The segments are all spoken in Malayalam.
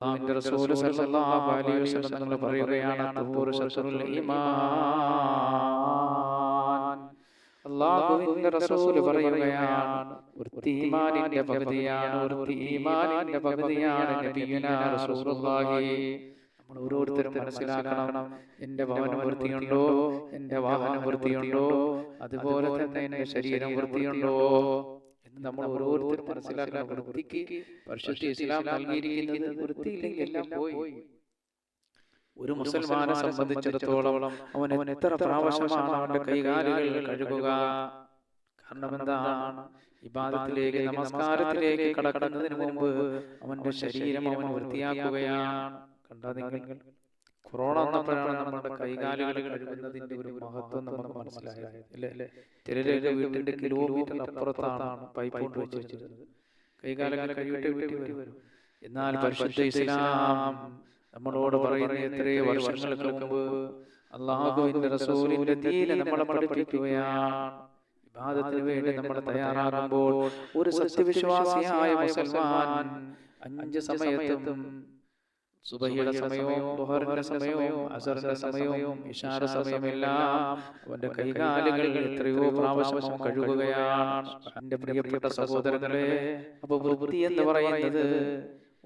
അള്ളാഹുവിന്റെ റസൂൽ സല്ലല്ലാഹു അലൈഹി വസല്ലം തങ്ങൾ പറയുകയാണ് തുഹൂറു ശത്രുൽ ഈമാൻ. അള്ളാഹുവിന്റെ റസൂൽ പറയുകയാണ് പകുതിയാണ് പകുതിയാണ് നബിയുനാ റസൂലുള്ളാഹി. നമ്മൾ ഓരോരുത്തരും മനസ്സിലാക്കണം എന്റെ ഭവനം വൃത്തിയുണ്ടോ? എന്റെ വാഹനം വൃത്തിയുണ്ടോ? അതുപോലെ തന്നെ എന്റെ ശരീരം വൃത്തിയുണ്ടോ? എന്ന് നമ്മൾ ഓരോരുത്തരും മനസ്സിലാക്കണം വൃത്തിക്ക് പരിശുദ്ധ ഇസ്ലാം നൽകിയിരിക്കുന്നത് വൃത്തിയില്ലെങ്കിൽ എല്ലാം പോയി. ഒരു മുസൽമാനെ സംബന്ധിച്ചിടത്തോളം അവൻ അവൻ എത്ര പ്രാവശ്യമാണ് അവന്റെ കൈകാലുകൾ കഴുകുക? കാരണം എന്താണ്? ഇബാദത്തിലേക്ക് നമസ്കാരത്തിലേക്ക് കടക്കുന്നതിന് മുമ്പ് അവന്റെ ശരീരം അവൻ വൃത്തിയാക്കുകയാണ്. കണ്ടാ നിങ്ങൾ? കൊറോണ വന്നപ്പോഴാണ് നമ്മുടെ കൈകാലുകൾ കഴുകുന്നതിന്റെ ഒരു മഹത്വം നമുക്ക് മനസ്സിലായത്. അല്ലേ ചിലരൊക്കെ വീട്ടിന്റെ കിലോമീറ്റർ അപ്പുറത്താണ് പൈപ്പ് കൊണ്ട് വെച്ച് വെച്ചിരുന്നത്. കൈകാലുകൾ കഴുകിയിട്ട് വീട്ടിൽ വരും. എന്നാൽ പരിശുദ്ധ ഇസ്ലാം നമ്മളോട് പറയുന്ന എത്രയോ വർഷങ്ങൾക്ക് മുമ്പ് അള്ളാഹുവിന്റെ റസൂലിന്റെ തീരെ നമ്മളെ പഠിപ്പിക്കുകയാണ്. വിവാദത്തിന് വേണ്ടി നമ്മൾ തയ്യാറാകുമ്പോൾ ഒരു സത്യവിശ്വാസിയായ മുസൽമാൻ അഞ്ച് സമയത്തും സുബഹിയുടെ സമയവും ദുഹറിന്റെ സമയവും അസറിന്റെ സമയവും ഇഷാര സമയമെല്ലാം അവന്റെ കൈകാലുകൾ എത്രയോ പ്രാവശ്യം കഴുകുകയാണ്. എന്റെ പ്രിയപ്പെട്ട സഹോദരങ്ങളെ അപ്പൊ വൃത്തി എന്ന് പറയുന്നത്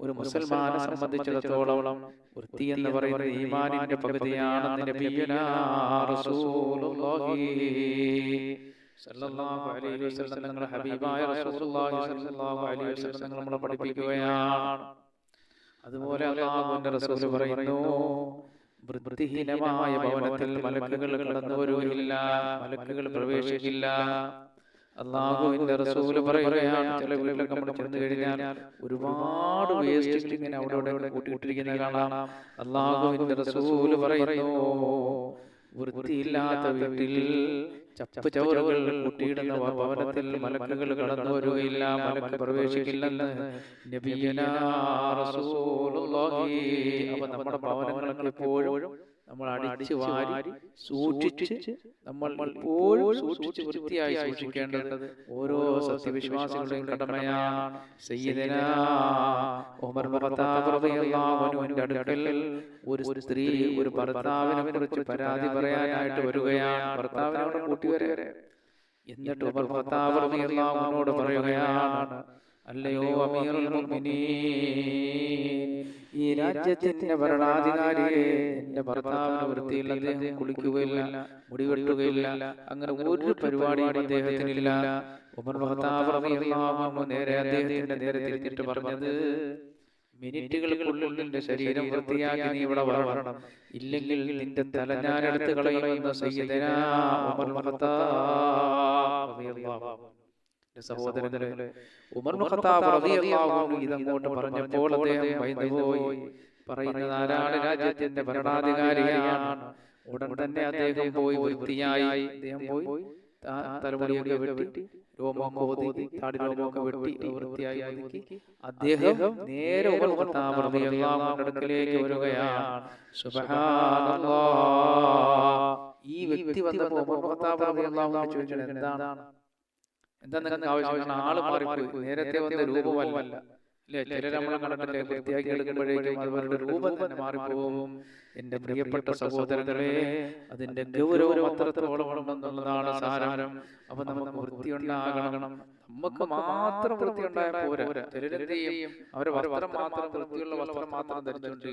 ഒരു മുസൽമാനെ സംബന്ധിച്ചിടത്തോളം വൃത്തി എന്ന് പറയുന്നത് ഈമാനിന്റെ പകുതിയാണെന്ന് നബിയുനാ റസൂലുള്ളാഹി ഹബീബായ റസൂലുള്ളാഹി നമ്മളെ പഠിപ്പിക്കുകയാണ്. അതുപോലെ അള്ളാഹുവിന്റെ റസൂൽ പറയുന്നു വൃത്തിഹീനമായ ഭവനത്തിൽ മലക്കുകൾ കടന്നു വരുകയില്ല മലക്കുകൾ പ്രവേശിക്കില്ല. അള്ളാഹുവിന്റെ റസൂൽ പറയുകയാണ് ചില വീട്ടിലൊക്കെ നമ്മൾ ചെന്ന് കഴിഞ്ഞാൽ ഒരുപാട് വേസ്റ്റ് ഇങ്ങനെ അവിടെ അവിടെ കൂട്ടിയിട്ടിരിക്കുന്ന കാണാം. അള്ളാഹുവിന്റെ റസൂൽ പറയുന്നു വൃത്തിയില്ലാത്ത വീട്ടിൽ ചപ്പ് ചവറുകൾ കൂട്ടിയിടുന്ന ഭവനത്തിൽ മലക്കുകൾ കടന്നു വരുകയില്ല മലക്ക് പ്രവേശിക്കില്ലെന്ന് നബിയനാ റസൂലുള്ളാഹി. അപ്പോൾ നമ്മുടെ ഭവനങ്ങളൊക്കെ എപ്പോഴും നമ്മൾ അടിച്ച് വാരി സൂക്ഷിച്ച് നമ്മൾ എപ്പോഴും സൂക്ഷിച്ച് വൃത്തിയായി സൂക്ഷിക്കേണ്ടത് ഓരോ സത്യവിശ്വാസികളുടെയും കടമയാണ്. സയ്യിദനാ ഉമർ അടുക്കൽ ഒരു സ്ത്രീ ഒരു ഭർത്താവിനെ കുറിച്ച് പരാതി പറയാനായിട്ട് വരികയാണ്. ഭർത്താവിനോട് കൂട്ടി വരെ എന്നിട്ട് ഉമർ ഭർത്താവിനോട് പറയുകയാണ്. അല്ലയോ അമീറുൽ മുഅ്മിനീൻ ഈ രാജ്യത്തിന്റെ ഭരണാധികാരിയെ എന്റെ ഭർത്താവിന് വൃത്തിയിൽ അദ്ദേഹം കുളിക്കുകയില്ല മുടിവെട്ടുകയില്ല അങ്ങനെ ഒരു പരിപാടിയും അദ്ദേഹത്തിനില്ല. ഉമർ ഭർത്താവ് നേരെ അദ്ദേഹത്തിന്റെ നേരെ തിരിഞ്ഞിട്ട് പറഞ്ഞത് മിനിറ്റുകൾക്കുള്ളിൽ നിന്റെ ശരീരം വൃത്തിയാക്കി നീ ഇവിടെ വരണം ഇല്ലെങ്കിൽ നിന്റെ തല ഞാൻ എടുത്ത് കളയുമെന്ന് സയ്യിദനാ ഉമർ ഖത്താബ് എന്റെ ഉമർ ഇതങ്ങോട്ട് പറഞ്ഞപ്പോൾ അദ്ദേഹം ഭയന്നുപോയി പറയുന്നത് ആരാണ് രാജ്യത്തിന്റെ ഭരണാധികാരിയാണ്. ഉടൻ തന്നെ അദ്ദേഹം പോയി വൃത്തിയായി. അദ്ദേഹം പോയി തലമുടിയൊക്കെ വെട്ടി ഒതുക്കി താടി രോമമൊക്കെ വെട്ടി വൃത്തിയായി ഒതുക്കി. അദ്ദേഹം നേരെ അടുക്കലേക്ക് വരികയാണ്. ഈ വ്യക്തി അൻഹു എന്താണ്? എന്താ നിങ്ങൾക്ക് ആവശ്യം ആൾ മാറിപ്പോയി. നേരത്തെ വന്ന രൂപമല്ല. അല്ലേ ചിലർ നമ്മളെ കണ്ടിട്ട് വൃത്തിയാക്കി എടുക്കുമ്പോഴേക്കും അവരുടെ രൂപം തന്നെ മാറിപ്പോകും എന്റെ പ്രിയപ്പെട്ട സഹോദരങ്ങളെ അതിന്റെ ഗൗരവം അത്രത്തോളം ഉണ്ടെന്നുള്ളതാണ് സാരം. അപ്പൊ നമുക്ക് വൃത്തി ഉണ്ടാകണം നമുക്ക് മാത്രം വൃത്തി പോരാ. അവരെ വസ്ത്രം മാത്രം വൃത്തിയുള്ള വസ്ത്രം മാത്രം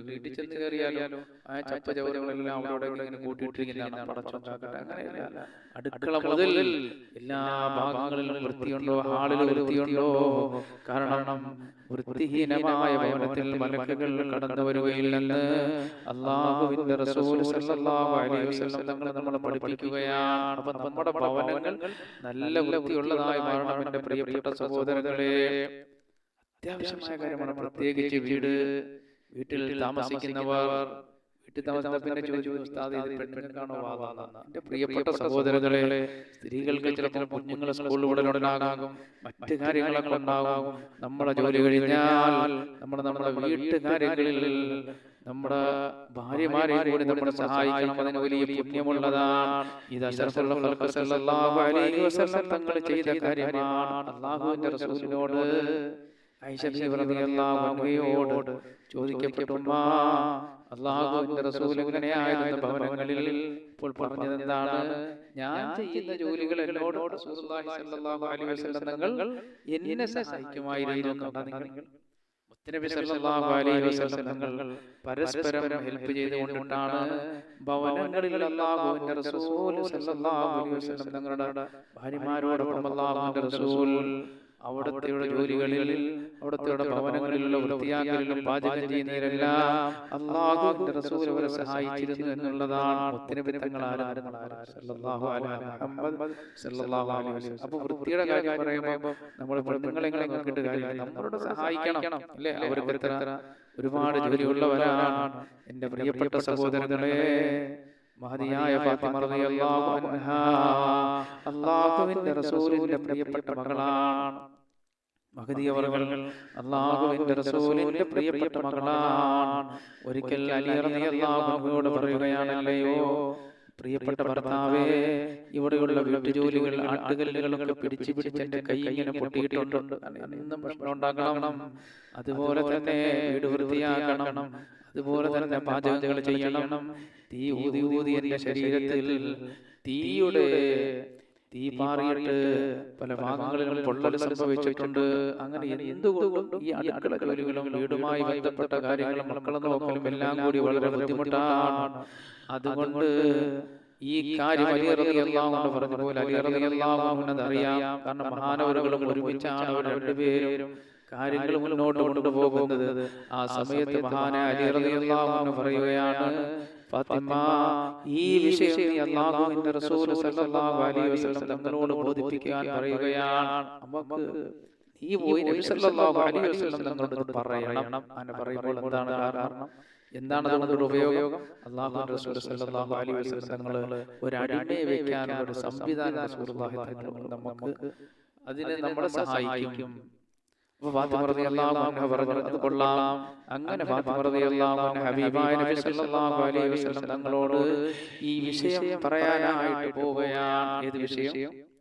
വീട്ടിൽ ചെന്ന് കയറിയാലോ ആ ചപ്പ ചവറുകളെല്ലാം അവിടെ ഇവിടെ ഇങ്ങനെ കൂട്ടിയിട്ടിരിക്കുന്നതാണ് പടച്ചുണ്ടാക്കട്ടെ അങ്ങനെയല്ല. അടുക്കള മുതൽ എല്ലാ ഭാഗങ്ങളിലും വൃത്തിയുണ്ടോ? ഹാളിൽ വൃത്തിയുണ്ടോ? കാരണം വൃത്തിഹീനമായ ഭവനത്തിൽ മലക്കുകൾ കടന്നു വരികയില്ലെന്ന് അള്ളാഹുവിന്റെ റസൂൽ സല്ലല്ലാഹു അലൈഹി വസല്ലം തങ്ങൾ നമ്മളെ പഠിപ്പിക്കുകയാണ്. അപ്പൊ നമ്മുടെ ഭവനങ്ങൾ നല്ല വൃത്തിയുള്ളതായി മാറണം എന്റെ പ്രിയപ്പെട്ട സഹോദരങ്ങളെ. അത്യാവശ്യമായ കാര്യമാണ് പ്രത്യേകിച്ച് വീട്. വീട്ടിൽ താമസിക്കുന്നവർ. വീട്ടിൽ പിന്നെ ചോദിച്ചു എന്റെ പ്രിയപ്പെട്ട സഹോദരങ്ങളെ സ്ത്രീകൾക്ക് ചിലപ്പോൾ കുഞ്ഞുങ്ങൾ സ്കൂളിൽ മറ്റു കാര്യങ്ങളൊക്കെ ഉണ്ടാകും. നമ്മുടെ ജോലി കഴിഞ്ഞാൽ നമ്മുടെ നമ്മുടെ വീട്ടുകാര്യങ്ങളിൽ നമ്മുടെ ഭാര്യമാരെ കൂടി നമ്മൾ സഹായിക്കണം അതിന് വലിയ പുണ്യമുള്ളതാണ്. ഇത് തങ്ങൾ ചെയ്ത കാര്യമാണ്. അള്ളാഹുവിന്റെ റസൂലിനോട് ഐഷ അള്ളാഹുവിന്റെ റസൂൽ ഭവനങ്ങളിൽ ഇപ്പോൾ പറഞ്ഞത് എന്താണ്? ഞാൻ ചെയ്യുന്ന ജോലികൾ എന്നോട് തങ്ങൾ എന്നെ സഹായിക്കുമായിരുന്നു തങ്ങൾ പരസ്പരം ഹെൽപ്പ് ചെയ്തുകൊണ്ടാണ് ഭവനങ്ങളിൽ അള്ളാഹുവിന്റെ റസൂൽ തങ്ങളുടെ ഭാര്യമാരോടൊപ്പം അള്ളാഹുവിന്റെ റസൂൽ അവിടുത്തെ ജോലികളിൽ അവിടുത്തെ ഭവനങ്ങളിലുള്ള വൃത്തിയാക്കലിലും പാചകം ചെയ്യുന്നതിലെല്ലാം അള്ളാഹുവിന്റെ റസൂൽ അവരെ സഹായിച്ചിരുന്നു എന്നുള്ളതാണ് വൃത്തിയുടെ കാര്യം പറയുമ്പോൾ നമ്മൾ നോക്കിയിട്ട് നമ്മളോട് സഹായിക്കണം. അല്ലേ? അവർക്ക് ഒരുപാട് ജോലിയുള്ളവരാണ്. എന്റെ പ്രിയപ്പെട്ട സഹോദരങ്ങളെ മഹതിയായ ഫാത്തിമ റളിയല്ലാഹു അൻഹാ അല്ലാഹുവിന്റെ റസൂലിന്റെ പ്രിയപ്പെട്ട മകളാണ്. മഹദി അവർകൾ അള്ളാഹുവിന്റെ റസൂലിന്റെ പ്രിയപ്പെട്ട മകളാണ്. ഒരിക്കൽ അലി അൻഹുവോട് പറയുകയാണല്ലയോ? പ്രിയപ്പെട്ട ഭർത്താവേ ഇവിടെയുള്ള വീട്ടുജോലികൾ ആട്ടുകല്ലുകളൊക്കെ പിടിച്ച് പിടിച്ച് എന്റെ കൈ ഇങ്ങനെ പൊട്ടിയിട്ടുണ്ട്. എന്നും ഉണ്ടാക്കണം അതുപോലെ തന്നെ വീട് വൃത്തിയാക്കണം. അതുപോലെ തന്നെ പാചകങ്ങൾ ചെയ്യണം. തീ ഊതി ഊതി എന്റെ ശരീരത്തിൽ തീയുടെ തീ പാറിയിട്ട് പല ഭാഗങ്ങളിലും പൊള്ളൽ സംഭവിച്ചിട്ടുണ്ട്. അങ്ങനെ എന്തുകൊണ്ടും ഈ അടുക്കള ജോലികളും വീടുമായി ബന്ധപ്പെട്ട കാര്യങ്ങളും മക്കളെ നോക്കലും എല്ലാം കൂടി വളരെ ബുദ്ധിമുട്ടാണ്. അതുകൊണ്ട് ഈ കാര്യം അലിയറിയാവുന്ന പറഞ്ഞ പോലെ അലിയറിയെല്ലാം അറിയാം. കാരണം മഹാനവരുകളും ഒരുമിച്ചാണ് അവരുടെ രണ്ടുപേരും കാര്യങ്ങൾ മുന്നോട്ട് കൊണ്ടുപോകുന്നത് ആ സമയത്ത് മഹാനായ പറയുകയാണ് ഈ വിഷയം റസൂൽ സല്ലല്ലാഹു അലൈഹി വസല്ലം തങ്ങളോട് ബോധിപ്പിക്കാൻ പറയുകയാണ്. നമുക്ക് നീ പോയി നബി സല്ലല്ലാഹു അലൈഹി വസല്ലം തങ്ങളോട് പറയണം. അങ്ങനെ പറയുമ്പോൾ എന്താണ് കാരണം? എന്താണ് അതുകൊണ്ടൊരു ഉപയോഗം? അള്ളാഹു റസൂൽ സല്ലല്ലാഹു അലൈഹി വസല്ലം തങ്ങൾ ഒരു അടിമയെ വെക്കാനുള്ള ഒരു സംവിധാനം റസൂലുള്ളാഹി തങ്ങൾ നമുക്ക് അതിനെ നമ്മളെ സഹായിക്കും. പറഞ്ഞു അത് കൊള്ളാം. അങ്ങനെ തങ്ങളോട് ഈ വിഷയം പറയാനായിട്ട് പോവുകയാണ്. ഏത് വിഷയം?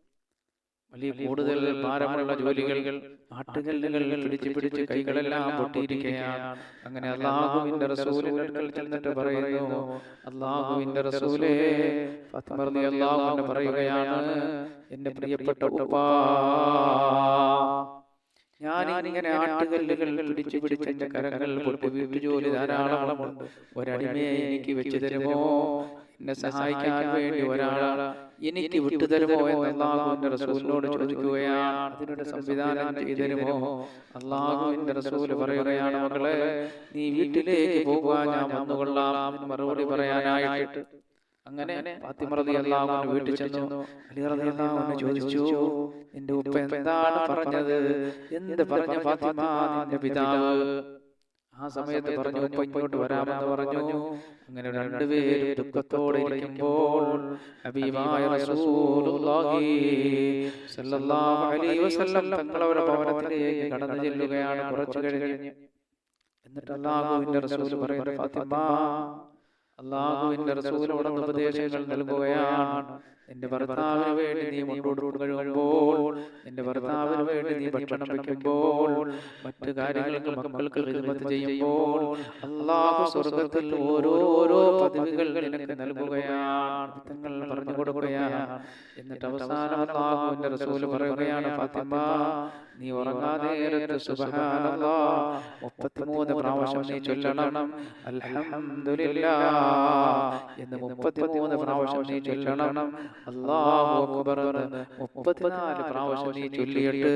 വലിയ കൂടുതൽ ഭാരമുള്ള ജോലികൾ ആട്ടുകല്ലുകൾ പിടിച്ച് പിടിച്ച് കൈകളെല്ലാം പൊട്ടിയിരിക്കുകയാണ്. അങ്ങനെ അള്ളാഹുവിന്റെ റസൂലിന്റെ ചെന്നിട്ട് പറയുന്നു അള്ളാഹുവിന്റെ റസൂലേ പറയുകയാണ് എന്റെ പ്രിയപ്പെട്ട ഉപ്പാ ഞാൻ ഇങ്ങനെ ആട്ടുകല്ലുകൾ പിടിച്ചു പിടിച്ച് എന്റെ കരങ്ങൾ പൊട്ടി ജോലി ധാരാളമുണ്ട്. ഒരടിമയെ എനിക്ക് വെച്ചു തരുമോ? എന്നെ സഹായിക്കാൻ വേണ്ടി ഒരാൾ? എനിക്ക് വിട്ടുതരുമോ എന്ന് അള്ളാഹുവിന്റെ റസൂലിനോട് ചോദിക്കുകയാണ്. അതിനൊരു സംവിധാനം ചെയ്തരുമോ അള്ളാഹുവിന്റെ റസൂൽ പറയുകയാണ് മകളെ നീ വീട്ടിലേക്ക് പോകുക ഞാൻ വന്നുകൊള്ളാം മറുപടി പറയാനായിട്ട് അങ്ങനെ വീട്ടിൽ ചെന്നു. അലി ചോദിച്ചു എന്റെ ഉപ്പ എന്താണ് പറഞ്ഞത്? എന്ത് പറഞ്ഞ ഫാത്തിമ? നിന്റെ പിതാവ്. ആ സമയത്ത് പറഞ്ഞു ഉപ്പ ഇങ്ങോട്ട് വരാമെന്ന് പറഞ്ഞു. അങ്ങനെ രണ്ടുപേരും ദുഃഖത്തോടെ ഇരിക്കുമ്പോൾ ഹബീബായ റസൂലുള്ളാഹി സല്ലല്ലാഹു അലൈഹി വസല്ലം തങ്ങൾ അവരുടെ ഭവനത്തിലേക്ക് കടന്നു ചെല്ലുകയാണ് കുറച്ചു കഴിഞ്ഞ്. എന്നിട്ട് അല്ലാഹുവിന്റെ റസൂൽ പറയുന്നു ഫാത്തിമ അള്ളാഹുവിന്റെ റസൂലോട് ഉപദേശങ്ങൾ നൽകുകയാണ്. നിന്റെ ഭർത്താവിന് വേണ്ടി നീ മുന്നോട്ട് കഴിയുമ്പോൾ നിന്റെ ഭർത്താവിന് വേണ്ടി നീ ഭക്ഷണം വയ്ക്കുമ്പോൾ മറ്റു കാര്യങ്ങൾക്ക് മക്കൾക്ക് ഹിദ്മത്ത് ചെയ്യുമ്പോൾ അള്ളാഹു സ്വർഗത്തിൽ ഓരോരോ പദവികൾ നിനക്ക് നൽകുകയാണ്. തങ്ങൾ പറഞ്ഞു കൊടുക്കുകയാണ്. എന്നിട്ട് അവസാനം അള്ളാഹുവിന്റെ റസൂൽ പറയുകയാണ് ഫാത്തിമ നീ ഉറങ്ങാതെ നേരത്ത് സുബ്ഹാനല്ലാഹ് മുപ്പത്തിമൂന്ന് പ്രാവശ്യം നീ ചൊല്ലണം. അൽഹംദുലില്ലാ എന്ന് മുപ്പത്തിമൂന്ന് പ്രാവശ്യം നീ ചൊല്ലണം. അല്ലാഹു അക്ബർ മുപ്പത്തിനാല് പ്രാവശ്യം നീ ചൊല്ലിയിട്ട്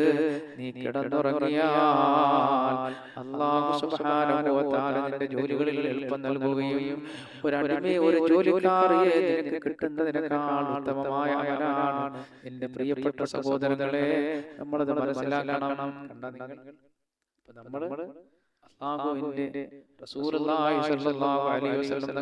നീ കിടന്നുറങ്ങിയാൽ അല്ലാഹു സുബ്ഹാനഹു വ തആല നിന്റെ ജോലികളിൽ എളുപ്പം നൽകുകയും ഒരു അടിമയെ ഒരു ജോലിക്കാരിയെ നിനക്ക് കിട്ടുന്നതിനേക്കാൾ ഉത്തമമായ പ്രിയപ്പെട്ട സഹോദരങ്ങളെ. നമ്മളത് മനസ്സിലാക്കണം. കണ്ട നിങ്ങൾ? നമ്മൾ അള്ളാഹുവിന്റെ റസൂലുള്ളാഹി സ്വല്ലല്ലാഹു അലൈഹി വസല്ലം